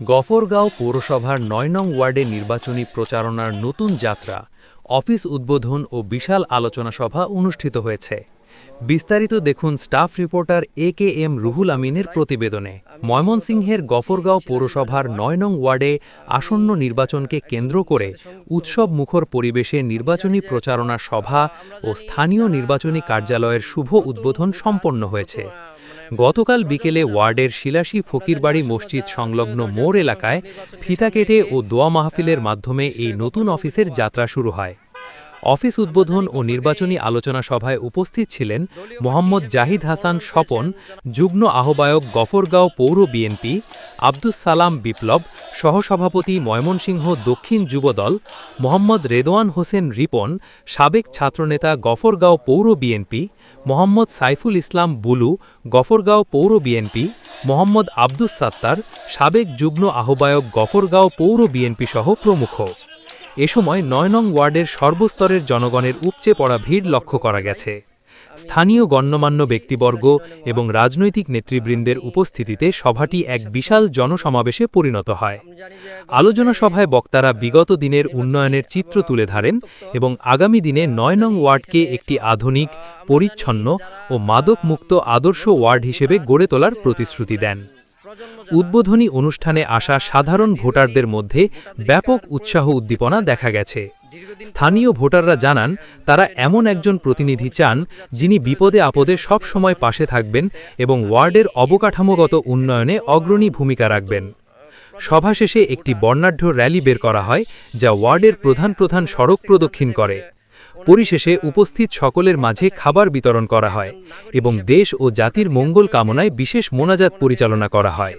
গফরগাঁও পৌরসভার নয় নং ওয়ার্ডে নির্বাচনী প্রচারণার নতুন যাত্রা, অফিস উদ্বোধন ও বিশাল আলোচনা সভা অনুষ্ঠিত হয়েছে। বিস্তারিত দেখুন staff reporter A K M Ruhul আমিনের প্রতিবেদনে। ময়মনসিংহের গফরগাঁও পৌরসভার নয় নং ওয়ার্ডে আসন্ন নির্বাচনকে কেন্দ্র করে উৎসব মুখর পরিবেশে নির্বাচনী প্রচারণা সভা ও স্থানীয় নির্বাচনী কার্যালয়ের শুভ উদ্বোধন সম্পন্ন হয়েছে। গতকাল বিকেলে ওয়ার্ডের শিলাসী ফকিরবাড়ি মসজিদ সংলগ্ন মোড় এলাকায় ফিতা কেটে ও দোয়া মাহফিলের মাধ্যমে এই নতুন অফিসের যাত্রা শুরু হয়। অফিস উদ্বোধন ও নির্বাচনী আলোচনা সভায় উপস্থিত ছিলেন মোহাম্মদ জাহিদ হাসান স্বপন, যুগ্ম আহ্বায়ক গফরগাঁও পৌর বিএনপি, আব্দুস সালাম বিপ্লব, সহসভাপতি ময়মনসিংহ দক্ষিণ যুবদল, মোহাম্মদ রেদওয়ান হোসেন রিপন, সাবেক ছাত্রনেতা গফরগাঁও পৌর বিএনপি, মোহাম্মদ সাইফুল ইসলাম বুলু, গফরগাঁও পৌর বিএনপি, মোহাম্মদ আব্দুস সাত্তার, সাবেক যুগ্ম আহ্বায়ক গফরগাঁও পৌর বিএনপি সহ প্রমুখ। এ সময় নয় নং ওয়ার্ডের সর্বস্তরের জনগণের উপচে পড়া ভিড় লক্ষ্য করা গেছে। স্থানীয় গণ্যমান্য ব্যক্তিবর্গ এবং রাজনৈতিক নেতৃবৃন্দের উপস্থিতিতে সভাটি এক বিশাল জনসমাবেশে পরিণত হয়। আলোচনা সভায় বক্তারা বিগত দিনের উন্নয়নের চিত্র তুলে ধরেন এবং আগামী দিনে নয় নং ওয়ার্ডকে একটি আধুনিক, পরিচ্ছন্ন ও মাদকমুক্ত আদর্শ ওয়ার্ড হিসেবে গড়ে তোলার প্রতিশ্রুতি দেন। উদ্বোধনী অনুষ্ঠানে আসা সাধারণ ভোটারদের মধ্যে ব্যাপক উৎসাহ উদ্দীপনা দেখা গেছে। স্থানীয় ভোটাররা জানান, তারা এমন একজন প্রতিনিধি চান যিনি বিপদে আপদে সব সময় পাশে থাকবেন এবং ওয়ার্ডের অবকাঠামোগত উন্নয়নে অগ্রণী ভূমিকা রাখবেন। সভা শেষে একটি বর্ণাঢ্য র্যালি বের করা হয়, যা ওয়ার্ডের প্রধান প্রধান সড়ক প্রদক্ষিণ করে। পরিশেষে উপস্থিত সকলের মাঝে খাবার বিতরণ করা হয় এবং দেশ ও জাতির মঙ্গল কামনায় বিশেষ মোনাজাত পরিচালনা করা হয়।